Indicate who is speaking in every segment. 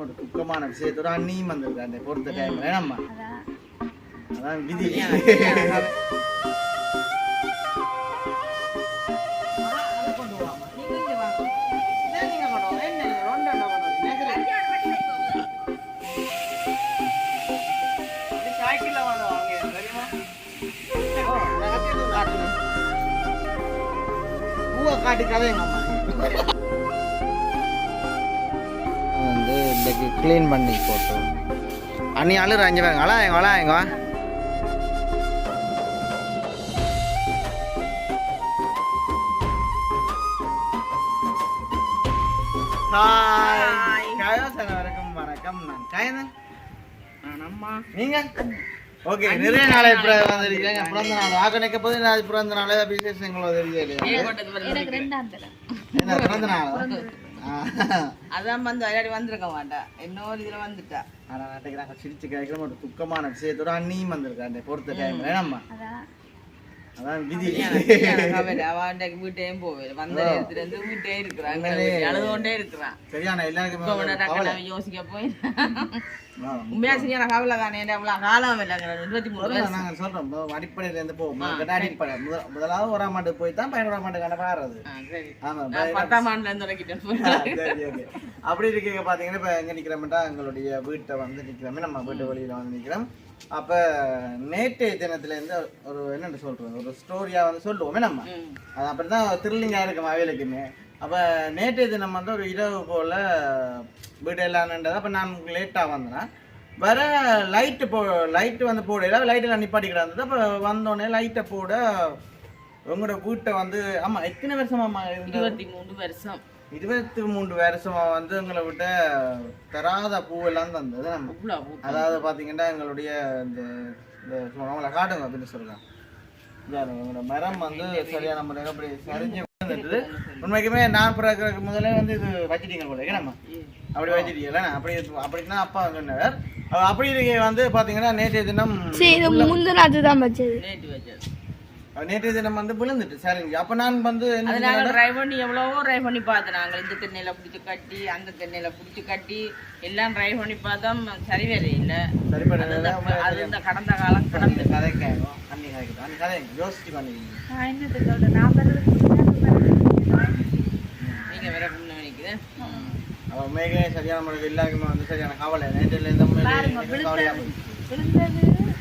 Speaker 1: ஒரு துக்கமான விஷயத்தோட அண்ணியும் வந்திருக்கா அந்த பொறுத்த டைம் வேணாம்மா அதான் விதி பூவை காட்டி கதைங்க வந்து இன்னைக்கு க்ளீன் பண்ணி போட்டோம் அண்ணி அழுற அஞ்சு வாங்க அழா எங்க அழா எங்க வா. ஹாய் கயோசன வணக்கம் வணக்கம். நான் கயனன்.
Speaker 2: அம்மா.
Speaker 1: நீங்க? ஓகே நிறைய நாளை இப்ப வந்திருக்கீங்க. பிறந்த நாள் வாக்க நிக்க போது நான் பிறந்த நாளே விசேஷங்களோ தெரியலையா
Speaker 2: எனக்கு ரெண்டாம் தரம்.
Speaker 1: என்ன பிறந்த நாள்?
Speaker 2: அதான் வந்து விளையாடி வந்திருக்க மாட்டா. இன்னொரு இதுல வந்துட்டா.
Speaker 1: ஆனா நாட்டுக்கு நாங்கள் சிரிச்சு கேட்கல ஒரு துக்கமான விஷயத்தோட அண்ணியும் வந்திருக்கா அந்த பொறுத்த டைம் வேணாம்மா அதான் விதி
Speaker 2: அவன் வீட்டையும் போவேன் வந்த நேரத்துல இருந்து வீட்டே இருக்கிறாங்க அழுது கொண்டே இருக்கிறான்.
Speaker 1: சரியான எல்லாருக்குமே.
Speaker 2: யோசிக்க போய். உண்மையா சரியான கவலை தானே. அவ்வளவு காலம் இல்லைங்க இருபத்தி மூணு
Speaker 1: அதான் நாங்க சொல்றோம். அடிப்படையில இருந்து போவோம். அடிப்படை. முதலாவது ஒரு மாட்டுக்கு போய் தான் பதினோராம் மாட்டுக்கான பாடுறது
Speaker 2: ஆ, சரி.
Speaker 1: ஆமா
Speaker 2: பத்தாம் ஆண்டுல இருந்து
Speaker 1: அப்படி இருக்கீங்க பாத்தீங்கன்னா இப்ப எங்க நிக்கிறோம்டா எங்களுடைய வீட்டை வந்து நிக்கிறோமே. நம்ம வீட்டு வெளியில வந்து நிக்கிறோம். அப்ப நேற்றைய தினத்துல இருந்து ஒரு என்னன்னு சொல்றது? ஒரு ஸ்டோரியா வந்து சொல்லுவோமே நம்ம. அது அப்படிதான் த்ரில்லிங்கா இருக்கும் அவைகளுக்குமே. அப்ப நேற்றைய தினம் வந்து ஒரு இரவு போல வீடு எல்லாம் அப்ப நான் லேட்டா வந்தேன்னா வர லைட்டு போ லைட்டு வந்து போடல. லைட்டெல்லாம் நிப்பாட்டிக்கிட்டு இருந்தது அப்போ வந்தோடனே லைட்டை போட உங்களோட வீட்டை வந்து ஆமா எத்தனை இருந்தது?
Speaker 2: இருபத்தி மூணு வருஷம்.
Speaker 1: இருபத்தி மூன்று வருஷமா வந்து எங்களை விட்ட தராத பூவெல்லாம் தந்தது நம்ம. அதாவது பாத்தீங்கன்னா எங்களுடைய இந்த அவங்கள காட்டுங்க அப்படின்னு இதாரு, எங்களோட மரம் வந்து சரியான முறையில் அப்படி சரிஞ்சு வந்துட்டு உண்மைக்குமே நான் பிறக்கிறதுக்கு முதல்ல வந்து இது வச்சிட்டீங்க போல ஏன்னா அப்படி வச்சிட்டீங்கல்ல அப்படி அப்படின்னா அப்பா சொன்னவர் அஹ் அப்படி இருக்க வந்து பாத்தீங்கன்னா நேற்றைய தினம்
Speaker 3: முந்தினாத்து தான் வச்சது.
Speaker 2: நேற்று வச்சது.
Speaker 1: நேற்றைய தினம் வந்து விழுந்துட்டு. சரிங்க. அப்ப நான் வந்து என்ன
Speaker 2: அது நாங்க ட்ரை பண்ணி எவ்வளவோ ட்ரை பண்ணி பார்த்தோம் நாங்க இந்த தென்னையில பிடிச்சி கட்டி அந்த தென்னையில பிடிச்சி கட்டி எல்லாம் ட்ரை பண்ணி பார்த்தோம் சரி வேலை இல்ல.
Speaker 1: சரிப்பட.
Speaker 2: அது இந்த- இந்த கடந்த காலம் கடந்து.
Speaker 1: கதைக்கு அன்னி கதைக்கு அன்னி கதை யோசிச்சு பண்ணிக்கிங்க.
Speaker 3: என்னது சொல்றேன் நான் வர்றதுக்கு
Speaker 2: நீங்க வேற முன்ன நினைக்கிறேன்
Speaker 1: அவ மேகே சரியான முறையில் எல்லாருக்குமே வந்து சரியான கவலை. இந்த
Speaker 3: நேற்று இன்னும் பூ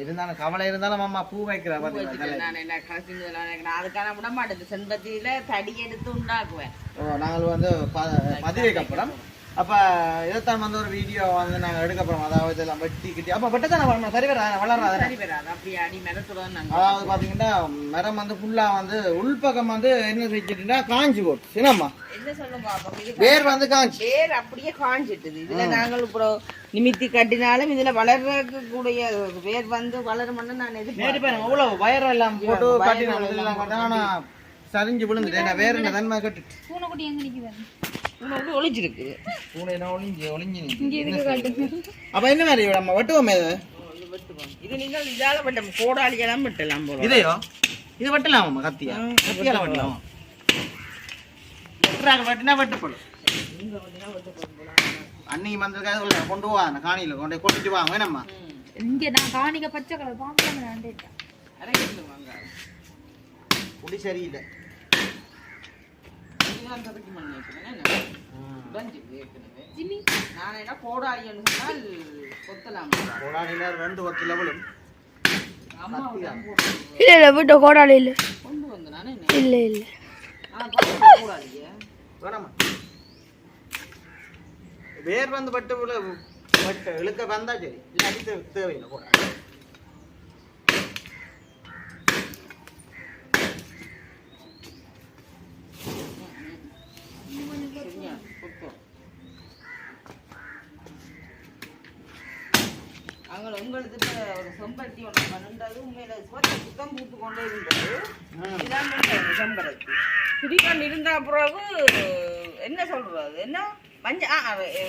Speaker 1: இருந்தாலும் கவலை இருந்தாலும் அம்மா பூ வைக்கிறா
Speaker 2: நான் என்ன நினைக்கிறேன் அதுக்கான விட மாட்டேது செண்பத்தியில தடி எடுத்து உண்டாக்குவேன்.
Speaker 1: நாங்கள் வந்து ப- பதிவுக்கு அப்புறம் அப்ப இதைத்தான் வந்து ஒரு வீடியோ வந்து நாங்க எடுக்க போறோம். அதாவது இதெல்லாம் வெட்டி கிட்டி. அப்ப வெட்டத்தானே வரணும் சரி வர வளராது
Speaker 2: சரி வராது. அப்படி அடி மரத்துல நாங்க
Speaker 1: அதாவது பாத்தீங்கன்னா மரம் வந்து ஃபுல்லா வந்து உள்பக்கம் வந்து என்ன செஞ்சுட்டுன்னா காஞ்சி போட்டு சின்னம்மா
Speaker 2: என்ன சொல்லுங்க
Speaker 1: வேர் வந்து காஞ்சி.
Speaker 2: வேர் அப்படியே காஞ்சிட்டுது. இதுல நாங்கள் இப்போ நிமித்தி கட்டினாலும் இதுல வளர்றதுக்கு கூடிய வேர் வந்து வளரும்னு நான்
Speaker 1: நேற்று
Speaker 2: எதிர்பார்க்கிறேன்
Speaker 1: பேர் அவ்வளவு வயர் எல்லாம் போட்டு கட்டி நான் இதெல்லாம் கட்டினேன். ஆனா சரிஞ்சு விழுந்துட்டு ஏன்னா வேற என்ன தன்மை கட்டுட்டு?
Speaker 3: பூனைக்குட்டி எங்க நிக்குது?
Speaker 2: இன்னும் ஒளிச்சிருக்கு
Speaker 1: பூனை என்ன ஒளிஞ்சு ஒளிஞ்சு நிக்குது. அப்ப என்ன மாதிரி நம்ம வெட்டுவோமே இது?
Speaker 2: இது வெட்டுவோம். இது நீங்கள் இதால வெட்டும் கோடாலியெல்லாம் வெட்டலாம் போல.
Speaker 1: இதையோ? இது வெட்டலாமா கத்தியா? கத்தியால வெட்டலாமா? வெட்டுறாங்க வெட்டினா வெட்டுப்படும். அன்னைக்கு வந்திருக்காது கொண்டு வா அந்த காணியில கொண்டு கொட்டிட்டு வாங்க வேணாம்மா.
Speaker 3: இங்க நான் காணிக்க பச்சை கலர் பாம்பு
Speaker 1: குடி சரியில்லை.
Speaker 2: நான் என்ன கோடாலின்னு சொன்னால் கொத்தலாம்.
Speaker 1: கோடாடியில ரெண்டு ஒத்து லெவலும்
Speaker 3: இல்ல இல்ல வீட்டை கோடாலி இல்ல.
Speaker 2: கொண்டு வந்து நானே என்ன?
Speaker 3: இல்ல இல்ல.
Speaker 1: வேர் வந்து பட்டு விழு- பட்டு இழுக்க வந்தா சரி. இல்லாட்டி தேவையில்லை கூட
Speaker 2: அங்கே உங்களுக்கு ஒரு செம்பருத்தி ஒன்று பண்ணுறது உண்மையில சுவத்தை சுத்தம் பூத்து கொண்டே இருந்தது. இதான் செம்பருத்தி. இருந்த பிறகு என்ன சொல்றது? என்ன? மஞ்ச ஆ, வெள்ளை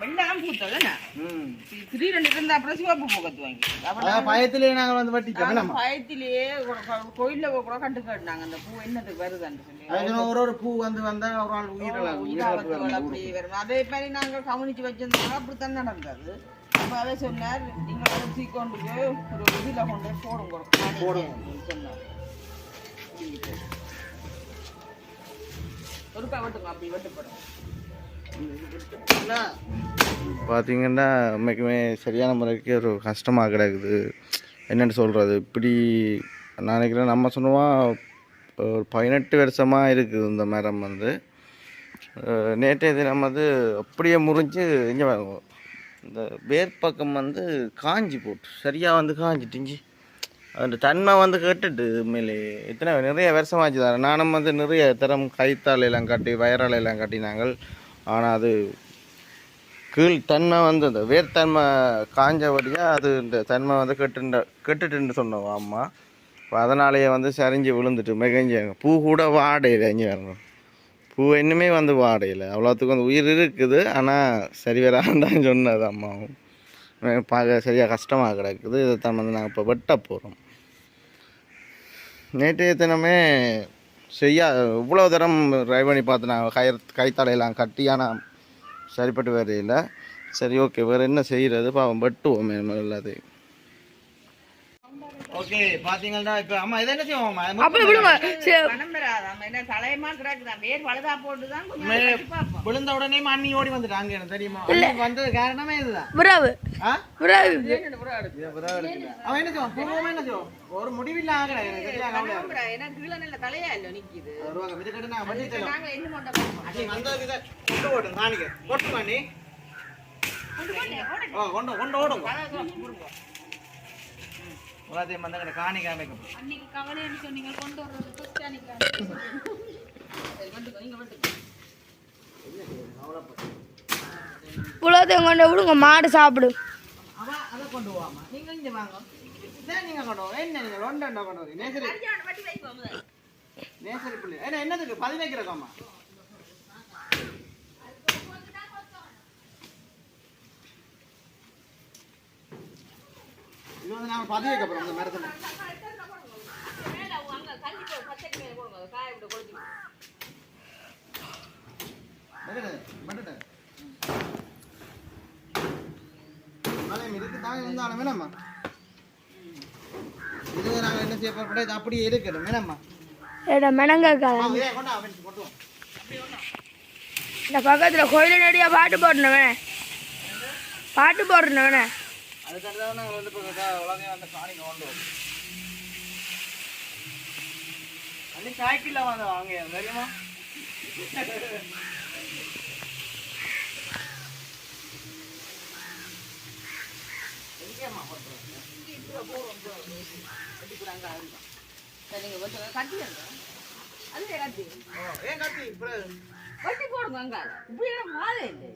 Speaker 2: வெள்ளாம்
Speaker 1: ம்.
Speaker 2: திடீர்னு இருந்த அப்புறம் சிவப்பு முகத்து வாங்கி
Speaker 1: பயத்திலே நாங்கள் வந்து வட்டிட்டோம்
Speaker 2: பயத்திலேயே கோயில்ல கூட கண்டு காட்டினாங்க அந்த பூ என்னதுக்கு வருதுன்னு சொல்லி.
Speaker 1: ஒரு ஒரு பூ வந்து வந்தா ஒரு ஆள் உயிரிழப்பு
Speaker 2: அப்படி வரும். அதே மாதிரி நாங்கள் கவனிச்சு வச்சிருந்தோம் அப்படித்தான் நடந்தது. அப்ப அதை சொன்னார். நீங்க அதை தூக்கி கொண்டு போய் ஒரு இதுல கொண்டு போய் போடுங்க. போடுங்க. சொன்னார் ஒருக்கா வெட்டுங்க அப்படி வெட்டுப்படும்
Speaker 1: பார்த்தீங்கன்னா உண்மைக்குமே சரியான முறைக்கு ஒரு கஷ்டமாக கிடக்குது. என்னென்னு சொல்கிறது இப்படி நான் நினைக்கிறேன் நம்ம சொன்னோம் ஒரு பதினெட்டு வருஷமாக இருக்குது இந்த மரம் வந்து. நேற்றைய தினம் வந்து அப்படியே முறிஞ்சு இங்கே இந்த வேர் பக்கம் வந்து காஞ்சி போட்டு சரியாக வந்து காஞ்சிட்டுஞ்சி. அந்த தன்மை வந்து கெட்டுட்டு உண்மையிலே இத்தனை நிறைய வருஷமாச்சு தான். நானும் வந்து நிறைய தரம் கைத்தாள் எல்லாம் கட்டி வயரால் எல்லாம் கட்டினாங்க ஆனால் அது கீழ் தன்மை வந்து அந்த வேர்த்தன்மை காஞ்சபடியாக அது இந்த தன்மை வந்து கெட்டுண்ட கெட்டுட்டுன்னு சொன்னோம் அம்மா. அதனாலேயே வந்து சரிஞ்சு விழுந்துட்டு மிகஞ்சாங்க பூ கூட வாடையில் இங்கே வரணும். பூ இன்னுமே வந்து வாடையில். அவ்வளோத்துக்கு வந்து உயிர் இருக்குது. ஆனால் சரி வராண்டான்னு சொன்னது அம்மாவும். பார்க்க சரியாக கஷ்டமாக கிடக்குது. இதைத்தான் வந்து நாங்கள் இப்போ வெட்ட போகிறோம் நேற்றைய தினமே செய்யா இவ்வளோ தரம் ட்ரை பண்ணி பார்த்து நான் கயிறு கைத்தடையெல்லாம் கட்டி ஆனால் சரிப்பட்டு வேறு சரி ஓகே வேறு என்ன செய்கிறது பாவம் வெட்டுவோம் எல்லாத்தையும். ஓகே பார்த்தீங்கன்னா இப்போ அம்மா இதை என்ன செய்வோம்
Speaker 2: பணம் பெறாதாம் என்ன தலையமா கிடக்குதான் வேர் பழுதா போட்டுதான் கொஞ்சம்
Speaker 1: விழுந்த உடனே அண்ணி ஓடி வந்துட்டாங்க எனக்கு தெரியுமா? அண்ணி வந்தது காரணமே இதுதான். இப்பதான் இருக்குது. அவன் என்ன செய்வான்? பூர்வமா என்ன செய்வான்? ஒரு முடிவில்ல ஆகல எனக்கு
Speaker 2: கீழே நல்ல தலையா இல்ல நிக்குது. நாங்க என்ன
Speaker 1: வந்ததுக்கு கொண்டு காணிக்க கொண்டு கொண்டு எல்லாத்தையும் வந்து அங்கே காணிக்க அமைக்கும்
Speaker 3: அன்னைக்கு கவலைன்னு சொன்னீங்க கொண்டு வர்றது இவ்வளோத்தையும் கொண்டு விடுங்க மாடு சாப்பிடும்
Speaker 1: அவன் அதை கொண்டு போவாமா? நீங்க இங்க வாங்க. நீங்க கொண்டு போங்க. என்ன நீங்க லொண்டன்டா கொண்டு வரீங்க நேசரி. நேசரி புள்ளி. என்ன என்னதுக்கு? பதி வைக்கிறக்காமா இது வந்து நாம பதி வைக்க போறோம் இந்த மரத்துல
Speaker 2: மேல அங்க கஞ்சி போய் பச்சைக்கு மேல போடுங்க காய விட்டு கொளுத்தி
Speaker 1: மட்டுட்டு, மட்டுட்டு. மலையம் இதுக்கு தான் இருந்தாலும் வேணாம்மா இது நாங்கள் என்ன செய்ய போறோம் இது அப்படியே இருக்கணும் வேணாம்மா.
Speaker 3: இந்த பக்கத்தில் கோயில் நடிகா பாட்டு போடணுமே பாட்டு போடணுமே
Speaker 1: அதுக்காக தான் நாங்கள் வந்து இப்போ உலகையும் அந்த காணிக்கு கொண்டு வரோம். அன்னி சாய்க்கில் வந்து வாங்க தெரியுமா?
Speaker 2: வட்டி போடுங்க அங்க. இப்படி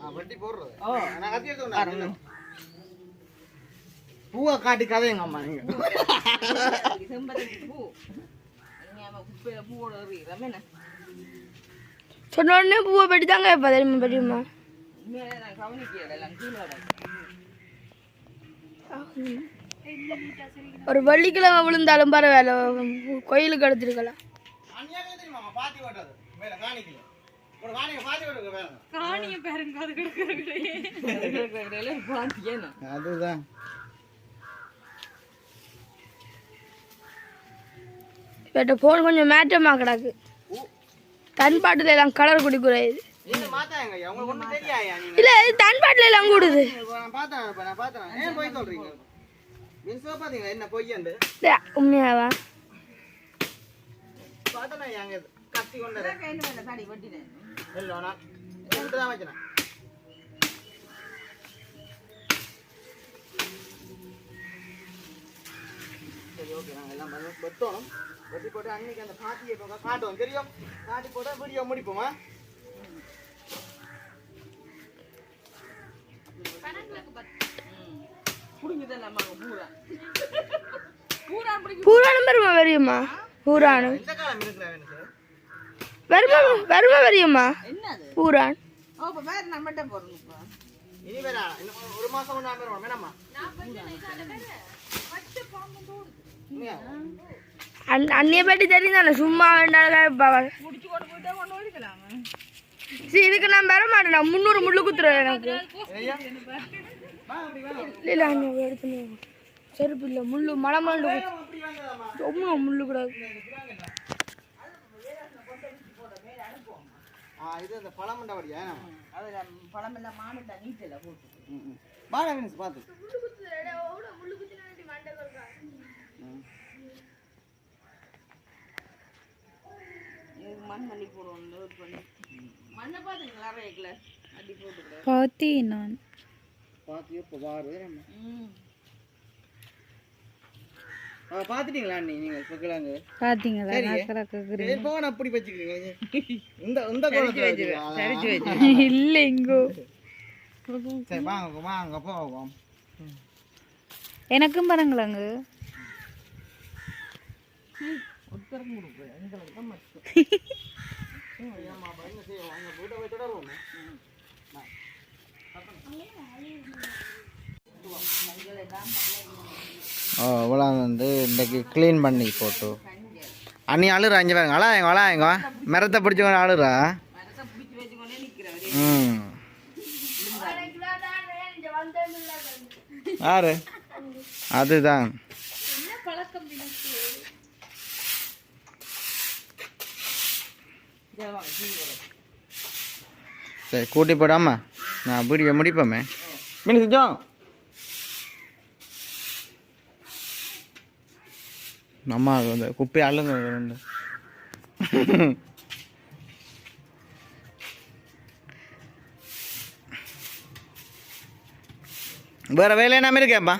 Speaker 1: ஆ வட்டி போடுறது. நான் கத்தி எடுத்து பூவை காட்டி கதையுங்க அம்மா நீங்க.
Speaker 3: சொன்ன உடனே பூவை பெட்டி தாங்க இப்போ தெரியுமா பெரியம்மா. ஒரு வெள்ளிக்கிழமை விழுந்தாலும் பரவாயில்ல கோயிலுக்கு எடுத்துருக்கலாம்
Speaker 1: அநியாயம் தெரியுமா பாத்தி ஓட்டது மேல காணிக்கல ஒரு காணிக்க பாத்தி ஓட்டுங்க வேற
Speaker 2: இருக்கிற இடையில பாத்தி ஏன்னா
Speaker 1: அதுதான்
Speaker 3: இவட்ட ஃபோன் கொஞ்சம் மேட்டமாக கிடக்கு. தன் பாட்டில் எல்லாம் கலர் குடிக்கூடாது. இல்லை இது தன் பாட்டில் எல்லாம் கூடுது.
Speaker 1: இப்ப நான் சரி ஓகே நாங்கள் எல்லாம் வெட்டணும் வெட்டி போட்டு அன்னைக்கு அந்த இப்போ காட்டுவோம். தெரியும்? காட்டி போட்டால் வீடியோ முடிப்போமா?
Speaker 3: பூராணம் வருமா வரியுமா? பூராணம் வருமா வருமா வரியுமா?
Speaker 2: என்னது?
Speaker 3: பூரான்.
Speaker 2: ஓ இப்போ வேறு நம்மகிட்ட போகிறோம் இப்போ
Speaker 1: இனி வேற இன்னும் ஒரு மாசம்
Speaker 3: அன்னைய பற்றி சும்மா வேண்டாம்
Speaker 2: போயிட்டா கொண்டு போயிருக்கலாமா
Speaker 3: சரி இதுக்கு நான் வர மாட்டேன் முந்நூறு முள்ளு குத்துறேன் எனக்கு இல்லை அண்ணா எடுத்து செருப்பு இல்லை முள்ளு
Speaker 1: அப்படி வாங்கலாமா
Speaker 3: ரொம்ப முள்ளு கூடாது
Speaker 1: இது அந்த பழமண்ட வடியா
Speaker 2: அதில் பழமெல்லாம் மாநில நீட்டில் போட்டு
Speaker 1: மீன்ஸ் பார்த்து
Speaker 2: மண் போடுவோம் லோட் பண்ணி மண்ணை பார்த்துங்களா ரேக்கில் அடி போட்டுக்கிறேன்
Speaker 4: பார்த்தேன் நான்
Speaker 1: பார்த்து இப்போ வாரு ஆ அண்ணி நீங்கள் சொக்கலாங்க
Speaker 4: பார்த்தீங்களா
Speaker 1: சரிங்க.
Speaker 4: நான்
Speaker 1: அப்படி வச்சுக்கிறீங்க இந்த இந்த கோலத்தில் வச்சுக்கலாம்
Speaker 2: சரிச்சு வச்சு
Speaker 4: இல்லை இங்கோ
Speaker 1: சரி வாங்க வாங்க போவோம்.
Speaker 4: எனக்கும் பாருங்களாங்க
Speaker 1: இவ்வளோ வந்து இன்றைக்கு க்ளீன் பண்ணி போட்டு. அண்ணி அழுறா அஞ்சு பாருங்க. அழா எங்க அழா எங்க மரத்தை பிடிச்சவங்க அழுறா. ம். யாரு? அதுதான். சரி கூட்டி போடாமா நான் வீடியோ முடிப்போமே. மீன் செஞ்சோம் அம்மா வந்து குப்பை அள்ளுங்க ரெண்டு. வேற வேலை என்ன இருக்கேப்பா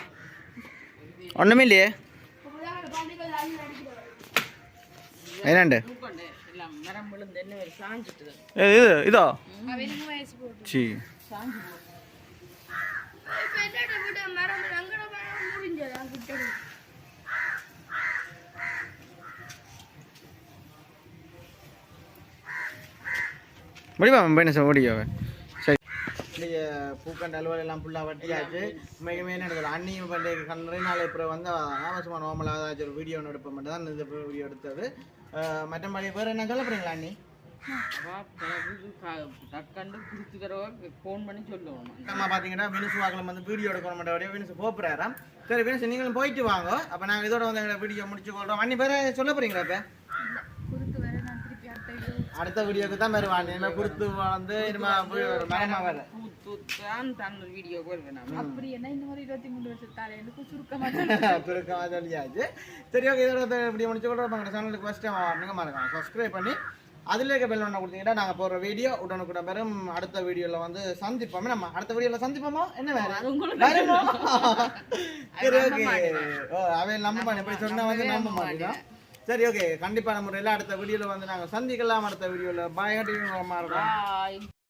Speaker 1: ஒன்றுமே இல்லையே என்னண்டு?
Speaker 2: மரம் விழுந்து என்ன சாஞ்சிட்டு
Speaker 1: இது இதோ? பையனை சார் சரி பூக்கண்ட அலுவல் எல்லாம் ஃபுல்லாக வட்டியாச்சு. என்ன எடுக்கல அண்ணியும் பண்ணி கண்ணு நாள் இப்போ வந்து சும்மா நார்மலாக ஏதாச்சும் ஒரு வீடியோ ஒன்று எடுப்ப மட்டும் தான் இந்த வீடியோ எடுத்தது. மற்றபடி வேறு என்ன சொல்ல போறீங்களா அண்ணி? நீங்களும் போயிட்டு வாங்க. அப்போ நாங்கள் இதோட வந்து வீடியோ முடிச்சு கொள்றோம். அண்ணி பேர் சொல்ல போறீங்களா இப்போ? அடுத்த வீடியோக்கு தான் வருவான். இனிமேல் கொடுத்து வந்து
Speaker 2: தான் தன் வீடியோ வருவேன் நான்.
Speaker 4: அப்படி என்ன இந்த மாதிரி இருபத்தி மூணு வருஷத்தால எனக்கு சுருக்கமாக
Speaker 1: சுருக்கமாக சொல்லியாச்சு. சரி ஓகே இதோட வீடியோ முடிச்சு கூட எங்கள் சேனலுக்கு ஃபஸ்ட் டைம் வரணுங்க மறக்காம சப்ஸ்கிரைப் பண்ணி அதில் இருக்க பெல் ஒன்று கொடுத்தீங்கன்னா நாங்கள் போடுற வீடியோ உடனுக்குடன் பெறும் அடுத்த வீடியோவில் வந்து சந்திப்போம். நம்ம அடுத்த வீடியோவில் சந்திப்போமோ? என்ன வேற? சரி ஓகே ஓ அவன் நம்ப மாட்டேன் இப்படி சொன்னா வந்து நம்ப மாட்டேன் சரி ஓகே கண்டிப்பான முறையில் அடுத்த வீடியோவில் வந்து நாங்கள் சந்திக்கலாம். அடுத்த வீடியோவில் பாய்
Speaker 2: பாய்